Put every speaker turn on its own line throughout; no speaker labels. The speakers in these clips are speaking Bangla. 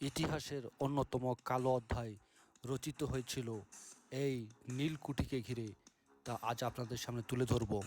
ইতিহাসের অন্যতম কালো অধ্যায় রচিত হয়েছিল এই নীলকুঠিকে ঘিরে। তা আজ আপনাদের সামনে তুলে ধরব।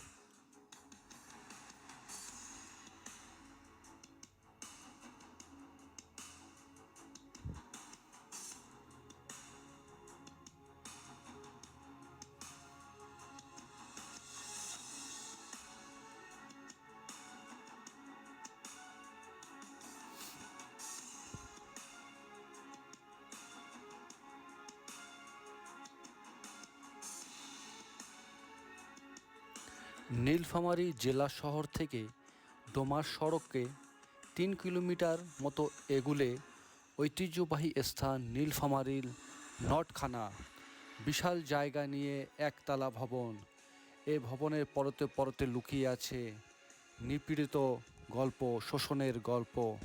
নীলফামারী জেলা শহর থেকে ডোমার সড়ককে তিন কিলোমিটার মতো এগুলে ঐতিহ্যবাহী স্থান নীলফামারীর নটখানা। বিশাল জায়গা নিয়ে একতলা ভবন। এ ভবনের পরতে পরতে লুকিয়ে আছে নিপীড়িত গল্প, শোষণের গল্প।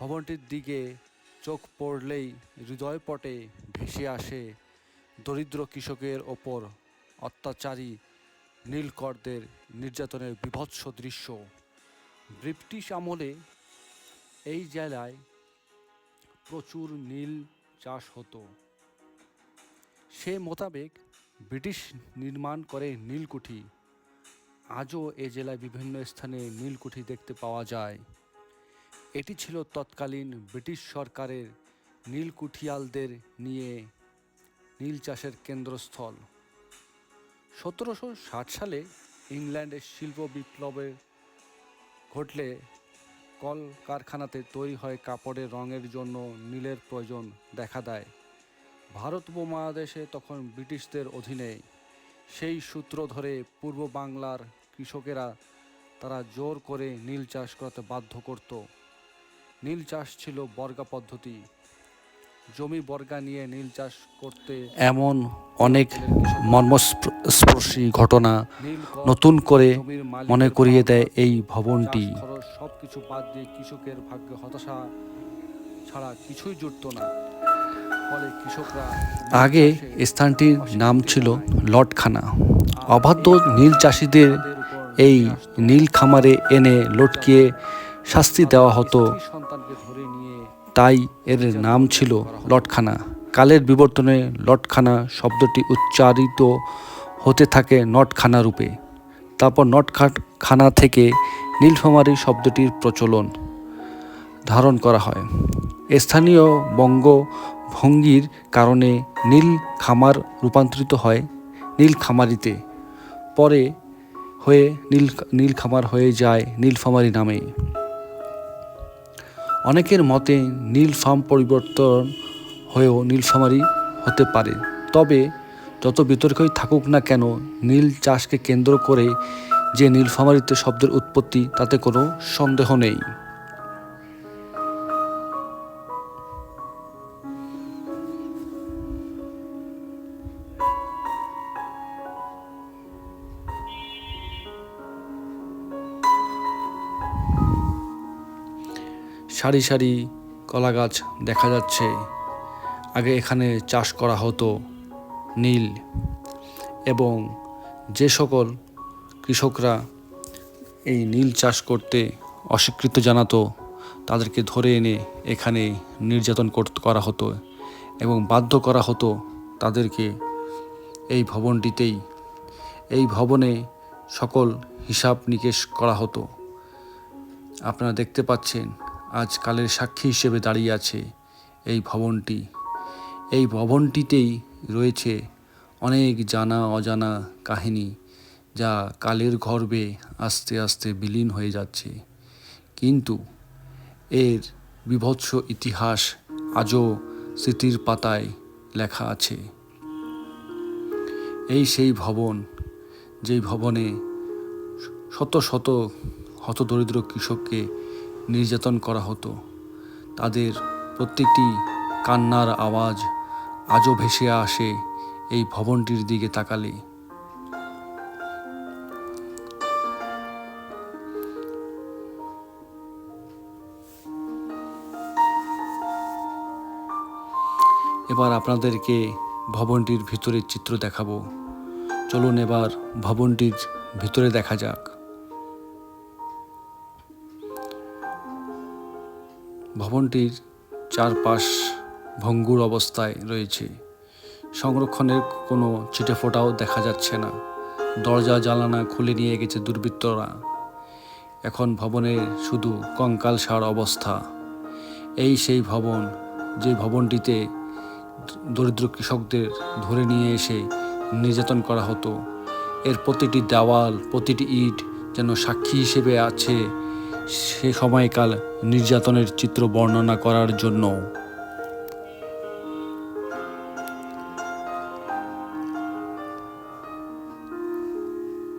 ভবনটির দিকে চোখ পড়লেই হৃদয়পটে ভেসে আসে দরিদ্র কৃষকের ওপর অত্যাচারী নীলকরদের নির্যাতনের বিভৎস দৃশ্য। ব্রিটিশ আমলে এই জেলায় প্রচুর নীল চাষ হতো। সে মোতাবেক ব্রিটিশ নির্মাণ করে নীলকুঠি। আজও এ জেলায় বিভিন্ন স্থানে নীলকুঠি দেখতে পাওয়া যায়। এটি ছিল তৎকালীন ব্রিটিশ সরকারের নীলকুঠিয়ালদের নিয়ে নীল চাষের কেন্দ্রস্থল। সতেরোশো ষাট সালে ইংল্যান্ডের শিল্প বিপ্লবের ঘটলে কল কারখানাতে তৈরি হয় কাপড়ের রঙের জন্য নীলের প্রয়োজন দেখা দেয়। ভারত উপমহাদেশে তখন ব্রিটিশদের অধীনে সেই সূত্র ধরে পূর্ব বাংলার কৃষকেরা তারা জোর করে নীল চাষ করাতে বাধ্য করত। নীল চাষ ছিল বর্গা পদ্ধতি। জমি বর্গা নিয়ে নীল চাষ করতে এমন অনেক মর্মস্পর্শী ঘটনা নতুন করে মনে করিয়ে দেয় এই ভবনটি। সব কিছু বাদ দিয়ে কৃষকের ভাগ্যে হতাশা ছাড়া কিছুই জুটতো না। আগে স্থানটির নাম ছিল লটখানা। অবাধ্য নীল চাষিদের এই নীল খামারে এনে লটকিয়ে শাস্তি দেওয়া হতো তাই এর নাম ছিল লটখানা। কালের বিবর্তনে লটখানা শব্দটি উচ্চারিত হতে থাকে নটখানা রূপে। তারপর নটখানা থেকে নীলফামারী শব্দটির প্রচলন ধারণ করা হয়। স্থানীয় বঙ্গভঙ্গির কারণে নীল খামার রূপান্তরিত হয় নীল খামারিতে। পরে হয়ে নীল নীল খামার হয়ে যায় নীলফামারী নামে। অনেকের মতে নীল ফার্ম পরিবর্তন হয়েও নীলফামারী হতে পারে। তবে যত বিতর্কই থাকুক না কেন, নীল চাষকে কেন্দ্র করে যে নীলফামারীতে শব্দের উৎপত্তি, তাতে কোনো সন্দেহ নেই। সারি সারি কলা গাছ দেখা যাচ্ছে। আগে এখানে চাষ করা হতো নীল এবং যে সকল কৃষকরা এই নীল চাষ করতে অস্বীকৃত জানাতো, তাদেরকে ধরে এনে এখানে নির্যাতন করা হতো এবং বাধ্য করা হতো তাদেরকে এই ভবনটিতেই। এই ভবনে সকল হিসাব নিকেশ করা হতো। আপনারা দেখতে পাচ্ছেন আজ কালের সাক্ষী হিসেবে দাঁড়িয়ে আছে এই ভবনটি। এই ভবনটিতেই রয়েছে অনেক জানা অজানা কাহিনী যা কালের গর্বে আস্তে আস্তে বিলীন হয়ে যাচ্ছে। কিন্তু এর বিভৎস ইতিহাস আজও স্মৃতির পাতায় লেখা আছে। এই সেই ভবন, যেই ভবনে শত শত হতদরিদ্র কৃষককে নির্যাতন করা হতো। তাদের প্রত্যেকটি কান্নার আওয়াজ আজও ভেসে আসে এই ভবনটির দিকে তাকালে। এবার আপনাদেরকে ভবনটির ভিতরের চিত্র দেখাবো। চলুন এবার ভবনটির ভিতরে দেখা যাক। ভবনটির চারপাশ ভঙ্গুর অবস্থায় রয়েছে। সংরক্ষণের কোনো ছিটেফোঁটাও দেখা যাচ্ছে না। দরজা, জানালা খুলে নিয়ে গেছে দুর্বৃত্তরা। এখন ভবনে শুধু কঙ্কাল সার অবস্থা। এই সেই ভবন, যে ভবনটিতে দরিদ্র কৃষকদের ধরে নিয়ে এসে নির্যাতন করা হতো। এর প্রতিটি দেওয়াল, প্রতিটি ইট যেন সাক্ষী হিসেবে আছে সে সময়কাল নির্যাতনের চিত্র বর্ণনা করার জন্য।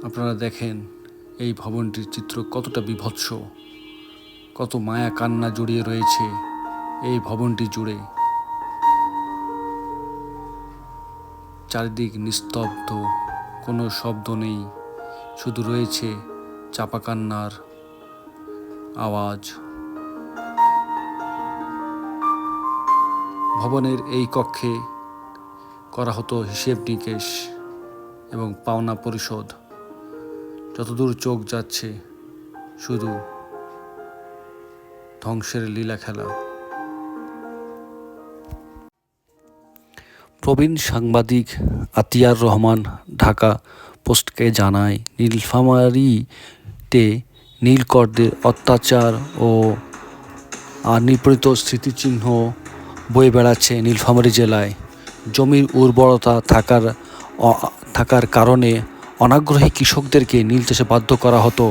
আপনারা দেখেন, এই ভবনটির চিত্র কতটা বিভৎস, কত মায়া কান্না জড়িয়ে রয়েছে এই ভবনটি জুড়ে। চারিদিক নিস্তব্ধ, কোনো শব্দ নেই, শুধু রয়েছে চাপা কান্নার আওয়াজ। ভবনের এই কক্ষে করা হতো হিসেব নিকেশ এবং পাওনা পরিশোধ। যতদূর চোখ যাচ্ছে, শুধু ধ্বংসের লীলা খেলা। প্রবীণ সাংবাদিক আতিয়ার রহমান, ঢাকা পোস্টকে জানায়, নীলফামারীতে নীলকরদের অত্যাচার ও আর নিপীড়িত স্মৃতিচিহ্ন বয়ে বেড়াচ্ছে নীলফামারী জেলায়। জমির উর্বরতা থাকার থাকার কারণে অনাগ্রহী কৃষকদেরকে নীল চাষে বাধ্য করা হতো।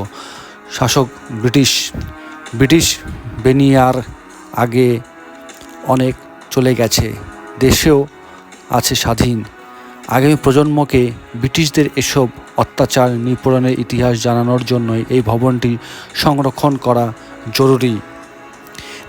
শাসক ব্রিটিশ ব্রিটিশ বেনিয়ার আগে অনেক চলে গেছে, দেশেও আছে স্বাধীন। আগামী প্রজন্মকে ব্রিটিশদের এসব অত্যাচার নিপূরণের ইতিহাস জানানোর জন্যই এই ভবনটি সংরক্ষণ করা জরুরি।